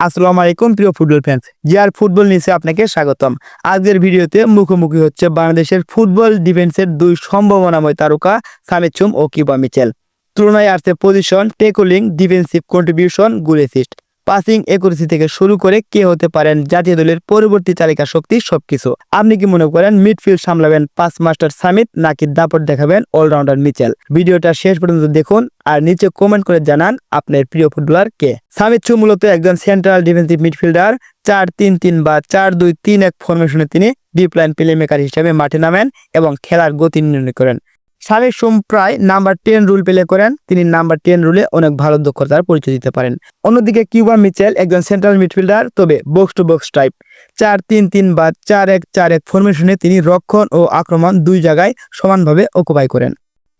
আসসালামু আলাইকুম, প্রিয় ফুটবল ফ্যান্স জিয়ার ফুটবল নিচে আপনাকে স্বাগতম। আজকের ভিডিওতে মুখোমুখি হচ্ছে বাংলাদেশের ফুটবল ডিফেন্সের দুই সম্ভাবনাময় তারকা সামিদ চুম ও কিবা মিচেল। তুলনায় আসছে পজিশন টেকলিং ডিফেন্সিভ কন্ট্রিবিউশন গুলেসিস্ট পাসিং একুরেসি থেকে শুরু করে কে হতে পারেন জাতীয় দলের পরবর্তী তালিকা শক্তি সবকিছু। আপনি কি মনে করেন মিডফিল্ড সামলাবেন পাস মাস্টার সামিত নাকি দাপট দেখাবেন অলরাউন্ডার মিচেল? ভিডিওটা শেষ পর্যন্ত দেখুন আর নিচে কমেন্ট করে জানান আপনার প্রিয় ফুটবলার কে। সামিত চু মূলত একজন সেন্ট্রাল ডিফেন্সিভ মিডফিল্ডার চার তিন তিন বা চার দুই তিন এক ফরমেশনে তিনি ডিপ লাইন প্লে মেকার হিসেবে মাঠে নামেন এবং খেলার গতি নির্ণয় করেন। সামির সোম প্রায় নাম্বার টেন রুল প্লে করেন। তিনি নাম্বার টেন রুলে অনেক ভালো দক্ষতার পরিচয় দিতে পারেন। অন্যদিকে কিউবা মিচেল একজন সেন্ট্রাল মিডফিল্ডার তবে বক্স টু বক্স টাইপ চার তিন তিন বা চার এক চার এক ফরমেশনে তিনি রক্ষণ ও আক্রমণ দুই জায়গায় সমানভাবে অকুপাই করেন।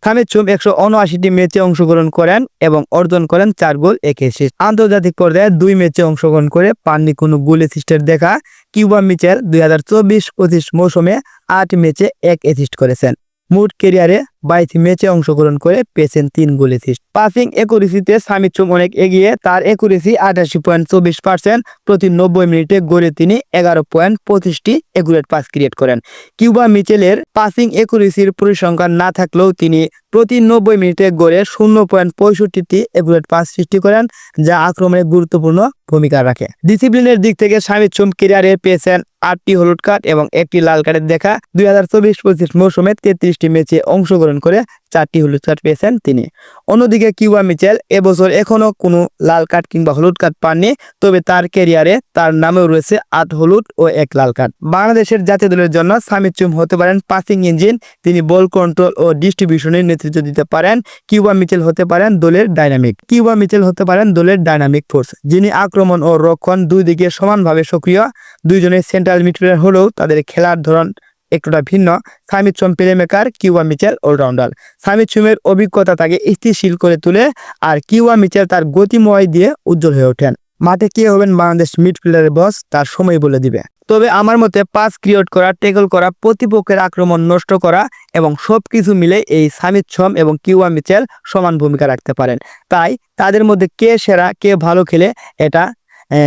খামেদ চুম একশো উনআশিটি ম্যাচে অংশগ্রহণ করেন এবং অর্জন করেন চার গোল, এক অ্যাসিস্ট আন্তর্জাতিক পর্যায়ে দুই ম্যাচে অংশগ্রহণ করে পাননি কোনো গোল অ্যাসিস্টের দেখা। কিউবা মিচেল দুই হাজার চব্বিশ পঁচিশ মৌসুমে আট ম্যাচে এক অ্যাসিস্ট করেছেন। মোট কেরিয়ারে বাইশ ম্যাচে অংশগ্রহণ করে পেয়েছেন তিন গোল অ্যাসিস্ট পাসিং একুরেসিতে সামিদ চুম অনেক এগিয়ে তার একুরেসি আটাশি পয়েন্ট চব্বিশ পার্সেন্ট প্রতি নব্বই মিনিটে গড়ে তিনি এগারো পয়েন্ট পঁচিশটি একুরেট পাস ক্রিয়েট করেন। কিউবা মিচেলের পাসিং একুরেসির পরিসংখ্যান না থাকলেও তিনি প্রতি নব্বই মিনিটে গড়ে শূন্য পয়েন্ট পঁয়ষট্টিটি একুরেট পাস সৃষ্টি করেন, যা আক্রমণে গুরুত্বপূর্ণ ভূমিকা রাখে। ডিসিপ্লিনের দিক থেকে সামিদ চুম কেরিয়ারে পেয়েছেন আটটি হলুদ কার্ড এবং একটি লাল কার্ডের দেখা দুই হাজার চব্বিশ পঁচিশ মৌসুমে তেত্রিশটি ম্যাচে অংশগ্রহণ করে চারটি হলুদ কার্ড পেয়েছেন তিনি। অন্যদিকে কিউবা মিচেল এবছর এখনও কোনো লাল কার্ড কিংবা হলুদ কার্ড পাননি, তবে তার ক্যারিয়ারে তার নামেও রয়েছে আট হলুদ ও এক লাল কার্ড বাংলাদেশের জাতীয় দলের জন্য সামিদ চুম হতে পারেন পাসিং ইঞ্জিন তিনি বল কন্ট্রোল ও ডিস্ট্রিবিউশনের নেতৃত্ব দিতে পারেন। কিউবা মিচেল হতে পারেন দলের ডাইনামিক কিউবা মিচেল হতে পারেন দলের ডাইনামিক ফোর্স যিনি আক্রমণ ও রক্ষণ দুই দিকে সমানভাবে সক্রিয়। দুইজনের সেন্ট্রাল মিডফিল্ডার হলেও তাদের খেলার ধরন একটুটা ভিন্ন। Shamit Shome playmaker Cuba Mitchell allrounder. Shamit সোমের অভিজ্ঞতা তাকে স্থিতিশীল করে তুলে আর কিউবা মিচেল তার গতিময় দিয়ে উজ্জ্বল হয়ে ওঠেন। মাঠে কে হবেন বাংলাদেশ মিডফিল্ডারের বস, তার সময় বলে দিবে। তবে আমার মতে পাস ক্রিয়েট করা টেকল করা, প্রতিপক্ষের আক্রমণ নষ্ট করা এবং সবকিছু মিলে এই সামিদ সোম এবং কিউবা মিচেল সমান ভূমিকা রাখতে পারেন। তাই তাদের মধ্যে কে সেরা, কে ভালো খেলে এটা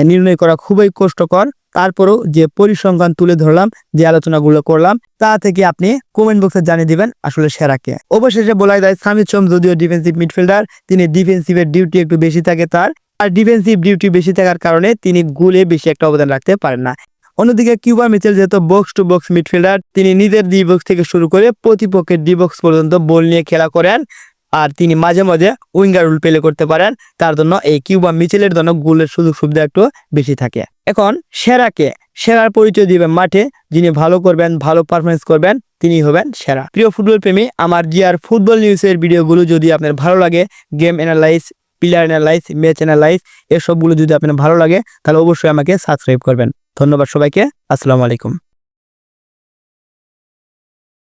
নির্ণয় করা খুবই কষ্টকর। তারপরেও যে পরিসংখ্যান তুলে ধরলাম, যে আলোচনাগুলো করলাম, তা থেকে আপনি কমেন্ট বক্সে জানিয়ে দিবেন আসলে সেরা কে। অবশেষে বলা যায়, সামিদ সোম যদিও ডিফেন্সিভ মিডফিল্ডার তিনি ডিফেন্সিভের ডিউটি একটু বেশি থাকে তার, আর ডিফেন্সিভ ডিউটি বেশি থাকার কারণে তিনি গোলে বেশি একটা অবদান রাখতে পারেন না। অন্যদিকে কিউবা মিচেল যেহেতু বক্স টু বক্স মিডফিল্ডার তিনি নিজের ডি বক্স থেকে শুরু করে প্রতিপক্ষের ডি বক্স পর্যন্ত বল নিয়ে খেলা করেন। আর তিনি মাঝে মাঝে উইঙ্গার রুল প্লে করতে পারেন। তার জন্য এই কিউবা মিচেলের জন্য গোলের সুযোগ সুবিধা একটু বেশি থাকে। এখন সেরাকে, সেরার পরিচয় দিবেন মাঠে। যিনি ভালো করবেন, ভালো পারফরমেন্স করবেন তিনি হবেন সেরা। প্রিয় ফুটবল প্রেমী, আমার জিআর ফুটবল নিউজের ভিডিওগুলো যদি আপনার ভালো লাগে game analyse player analyse match analyse এসবগুলো যদি আপনার ভালো লাগে, তাহলে অবশ্যই আমাকে সাবস্ক্রাইব করবেন। ধন্যবাদ সবাইকে, আসসালামু আলাইকুম।